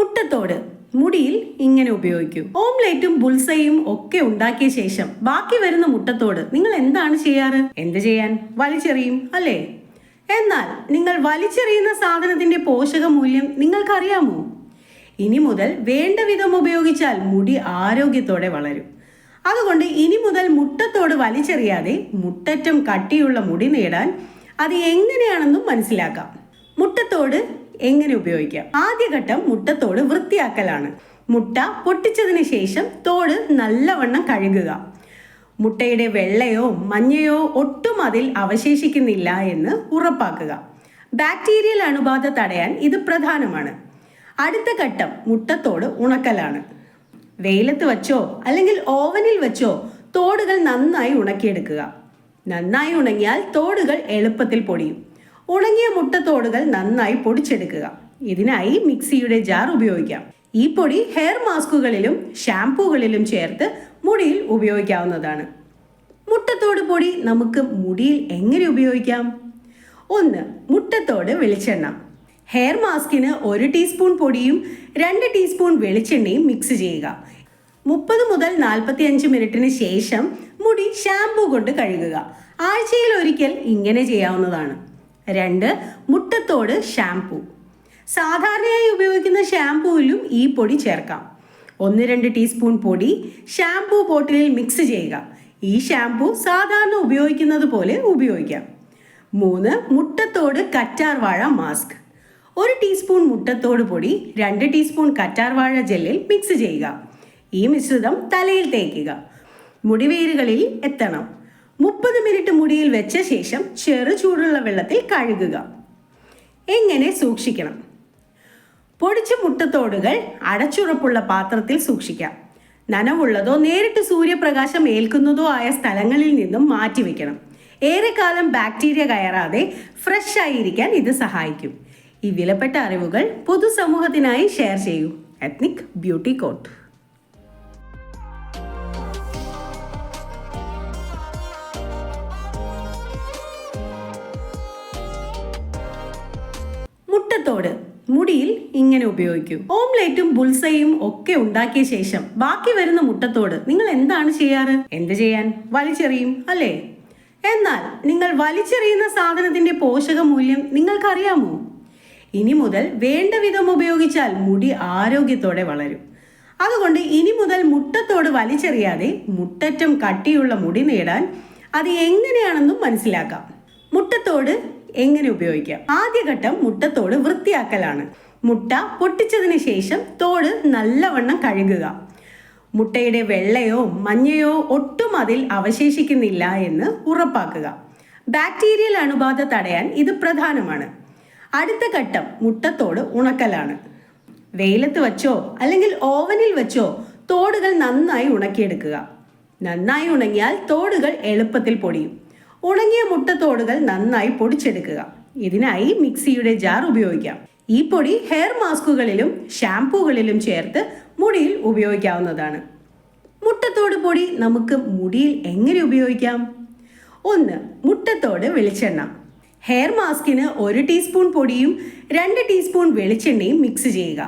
മുട്ടത്തോട് മുടിയിൽ ഇങ്ങനെ ഉപയോഗിക്കൂ. ഓംലേറ്റും ബുൾസയും ഒക്കെ ഉണ്ടാക്കിയ ശേഷം ബാക്കി വരുന്ന മുട്ടത്തോട് നിങ്ങൾ എന്താണ് ചെയ്യാറ്? എന്ത് ചെയ്യാൻ? വലിച്ചെറിയും അല്ലേ? എന്നാൽ നിങ്ങൾ വലിച്ചെറിയുന്ന സാധനത്തിന്റെ പോഷക മൂല്യം നിങ്ങൾക്കറിയാമോ? ഇനി മുതൽ വേണ്ട വിധം ഉപയോഗിച്ചാൽ മുടി ആരോഗ്യത്തോടെ വളരും. അതുകൊണ്ട് ഇനി മുതൽ മുട്ടത്തോട് വലിച്ചെറിയാതെ മുട്ടറ്റം കട്ടിയുള്ള മുടി നേടാൻ അത് എങ്ങനെയാണെന്നും മനസ്സിലാക്കാം. മുട്ടത്തോട് എങ്ങനെ ഉപയോഗിക്കാം? ആദ്യഘട്ടം മുട്ടത്തോട് വൃത്തിയാക്കലാണ്. മുട്ട പൊട്ടിച്ചതിന് ശേഷം തോട് നല്ലവണ്ണം കഴുകുക. മുട്ടയുടെ വെള്ളയോ മഞ്ഞയോ ഒട്ടും അതിൽ അവശേഷിക്കുന്നില്ല എന്ന് ഉറപ്പാക്കുക. ബാക്ടീരിയൽ അണുബാധ തടയാൻ ഇത് പ്രധാനമാണ്. അടുത്ത ഘട്ടം മുട്ടത്തോട് ഉണക്കലാണ്. വെയിലത്ത് വച്ചോ അല്ലെങ്കിൽ ഓവനിൽ വച്ചോ തോടുകൾ നന്നായി ഉണക്കിയെടുക്കുക. നന്നായി ഉണങ്ങിയാൽ തോടുകൾ എളുപ്പത്തിൽ പൊടിയും. ഉണങ്ങിയ മുട്ടത്തോടുകൾ നന്നായി പൊടിച്ചെടുക്കുക. ഇതിനായി മിക്സിയുടെ ജാർ ഉപയോഗിക്കാം. ഈ പൊടി ഹെയർ മാസ്കുകളിലും ഷാംപൂകളിലും ചേർത്ത് മുടിയിൽ ഉപയോഗിക്കാവുന്നതാണ്. മുട്ടത്തോട് പൊടി നമുക്ക് മുടിയിൽ എങ്ങനെ ഉപയോഗിക്കാം? ഒന്ന് മുട്ടത്തോട് വെളിച്ചെണ്ണ. ഹെയർ മാസ്കിന് ഒരു ടീസ്പൂൺ പൊടിയും രണ്ട് ടീസ്പൂൺ വെളിച്ചെണ്ണയും മിക്സ് ചെയ്യുക. മുപ്പത് മുതൽ നാൽപ്പത്തി അഞ്ച് മിനിറ്റിന് ശേഷം മുടി ഷാംപൂ കൊണ്ട് കഴുകുക. ആഴ്ചയിൽ ഒരിക്കൽ ഇങ്ങനെ ചെയ്യാവുന്നതാണ്. രണ്ട് മുട്ടത്തോട് ഷാംപൂ. സാധാരണയായി ഉപയോഗിക്കുന്ന ഷാംപൂവിലും ഈ പൊടി ചേർക്കാം. ഒന്ന് രണ്ട് ടീസ്പൂൺ പൊടി ഷാംപൂ ബോട്ടിലിൽ മിക്സ് ചെയ്യുക. ഈ ഷാംപൂ സാധാരണ ഉപയോഗിക്കുന്നത് പോലെ ഉപയോഗിക്കാം. മൂന്ന് മുട്ടത്തോട് കറ്റാർ വാഴ മാസ്ക്. ഒരു ടീസ്പൂൺ മുട്ടത്തോട് പൊടി രണ്ട് ടീസ്പൂൺ കറ്റാർ വാഴ ജെല്ലിൽ മിക്സ് ചെയ്യുക. ഈ മിശ്രിതം തലയിൽ തേക്കുക. മുടിവേരുകളിൽ എത്തണം. മുപ്പത് മിനിറ്റ് മുടിയിൽ വെച്ച ശേഷം ചെറു ചൂടുള്ള വെള്ളത്തിൽ കഴുകുക. എങ്ങനെ സൂക്ഷിക്കണം? പൊടിച്ച മുട്ടത്തോടുകൾ അടച്ചുറപ്പുള്ള പാത്രത്തിൽ സൂക്ഷിക്കാം. നനവുള്ളതോ നേരിട്ട് സൂര്യപ്രകാശം ഏൽക്കുന്നതോ ആയ സ്ഥലങ്ങളിൽ നിന്നും മാറ്റിവെക്കണം ഏറെക്കാലം ബാക്ടീരിയ കയറാതെ ഫ്രഷ് ആയിരിക്കാൻ ഇത് സഹായിക്കും. ഈ വിലപ്പെട്ട അറിവുകൾ പൊതുസമൂഹത്തിനായി ഷെയർ ചെയ്യൂ. Ethnic beauty coat. മുട്ടത്തോട് മുടിയിൽ ഇങ്ങനെ ഉപയോഗിക്കൂ. ഓംലേറ്റും ബുൾസയും ഒക്കെ ഉണ്ടാക്കിയ ശേഷം ബാക്കി വരുന്ന മുട്ടത്തോട് നിങ്ങൾ എന്താണ് ചെയ്യാറ്? എന്ത് ചെയ്യാൻ? വലിച്ചെറിയും അല്ലേ? എന്നാൽ നിങ്ങൾ വലിച്ചെറിയുന്ന സാധനത്തിന്റെ പോഷക മൂല്യം നിങ്ങൾക്കറിയാമോ? ഇനി മുതൽ വേണ്ട വിധം ഉപയോഗിച്ചാൽ മുടി ആരോഗ്യത്തോടെ വളരും. അതുകൊണ്ട് ഇനി മുതൽ മുട്ടത്തോട് വലിച്ചെറിയാതെ മുട്ടറ്റം കട്ടിയുള്ള മുടി നേടാൻ അത് എങ്ങനെയാണെന്നും മനസ്സിലാക്കാം. മുട്ടത്തോട് എങ്ങനെ ഉപയോഗിക്കാം? ആദ്യഘട്ടം മുട്ടത്തോട് വൃത്തിയാക്കലാണ്. മുട്ട പൊട്ടിച്ചതിന് ശേഷം തോട് നല്ലവണ്ണം കഴുകുക. മുട്ടയുടെ വെള്ളയോ മഞ്ഞയോ ഒട്ടും അതിൽ അവശേഷിക്കുന്നില്ല എന്ന് ഉറപ്പാക്കുക. ബാക്ടീരിയൽ അണുബാധ തടയാൻ ഇത് പ്രധാനമാണ്. അടുത്ത ഘട്ടം മുട്ടത്തോട് ഉണക്കലാണ്. വെയിലത്ത് വച്ചോ അല്ലെങ്കിൽ ഓവനിൽ വച്ചോ തോടുകൾ നന്നായി ഉണക്കിയെടുക്കുക. നന്നായി ഉണങ്ങിയാൽ തോടുകൾ എളുപ്പത്തിൽ പൊടിയും. ഉണങ്ങിയ മുട്ടത്തോടുകൾ നന്നായി പൊടിച്ചെടുക്കുക. ഇതിനായി മിക്സിയുടെ ജാർ ഉപയോഗിക്കാം. ഈ പൊടി ഹെയർ മാസ്കുകളിലും ഷാംപൂകളിലും ചേർത്ത് മുടിയിൽ ഉപയോഗിക്കാവുന്നതാണ്. മുട്ടത്തോട് പൊടി നമുക്ക് മുടിയിൽ എങ്ങനെ ഉപയോഗിക്കാം? ഒന്ന് മുട്ടത്തോട് വെളിച്ചെണ്ണ. ഹെയർ മാസ്കിന് ഒരു ടീസ്പൂൺ പൊടിയും രണ്ട് ടീസ്പൂൺ വെളിച്ചെണ്ണയും മിക്സ് ചെയ്യുക.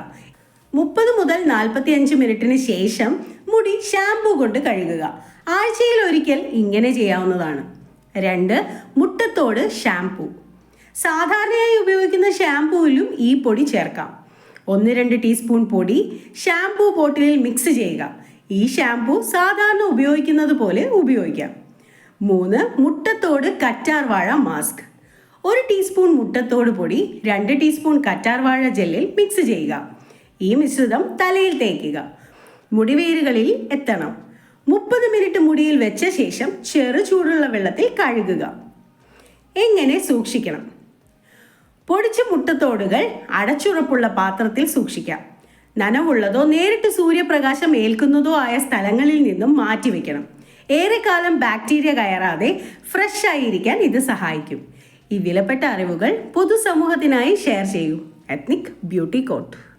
മുപ്പത് മുതൽ നാൽപ്പത്തി അഞ്ച് മിനിറ്റിന് ശേഷം മുടി ഷാംപൂ കൊണ്ട് കഴുകുക. ആഴ്ചയിൽ ഒരിക്കൽ ഇങ്ങനെ ചെയ്യാവുന്നതാണ്. രണ്ട് മുട്ടത്തോട് ഷാംപൂ. സാധാരണയായി ഉപയോഗിക്കുന്ന ഷാംപൂവിലും ഈ പൊടി ചേർക്കാം. ഒന്ന് രണ്ട് ടീസ്പൂൺ പൊടി ഷാംപൂ ബോട്ടിലിൽ മിക്സ് ചെയ്യുക. ഈ ഷാംപൂ സാധാരണ ഉപയോഗിക്കുന്നത് പോലെ ഉപയോഗിക്കാം. മൂന്ന് മുട്ടത്തോട് കറ്റാർവാഴ മാസ്ക്. ഒരു ടീസ്പൂൺ മുട്ടത്തോട് പൊടി രണ്ട് ടീസ്പൂൺ കറ്റാർ വാഴ ജെല്ലിൽ മിക്സ് ചെയ്യുക. ഈ മിശ്രിതം തലയിൽ തേക്കുക. മുടിവേരുകളിൽ എത്തണം. മുപ്പത് മിനിറ്റ് മുടിയിൽ വെച്ച ശേഷം ചെറു ചൂടുള്ള വെള്ളത്തിൽ കഴുകുക. എങ്ങനെ സൂക്ഷിക്കണം? പൊടിച്ച മുട്ടത്തോടുകൾ അടച്ചുറപ്പുള്ള പാത്രത്തിൽ സൂക്ഷിക്കാം. നനവുള്ളതോ നേരിട്ട് സൂര്യപ്രകാശം ഏൽക്കുന്നതോ ആയ സ്ഥലങ്ങളിൽ നിന്നും മാറ്റിവെക്കണം ഏറെക്കാലം ബാക്ടീരിയ കയറാതെ ഫ്രഷ് ആയിരിക്കാൻ ഇത് സഹായിക്കും. ഈ വിലപ്പെട്ട അറിവുകൾ പൊതുസമൂഹത്തിനായി ഷെയർ ചെയ്യൂ. Ethnic beauty coat.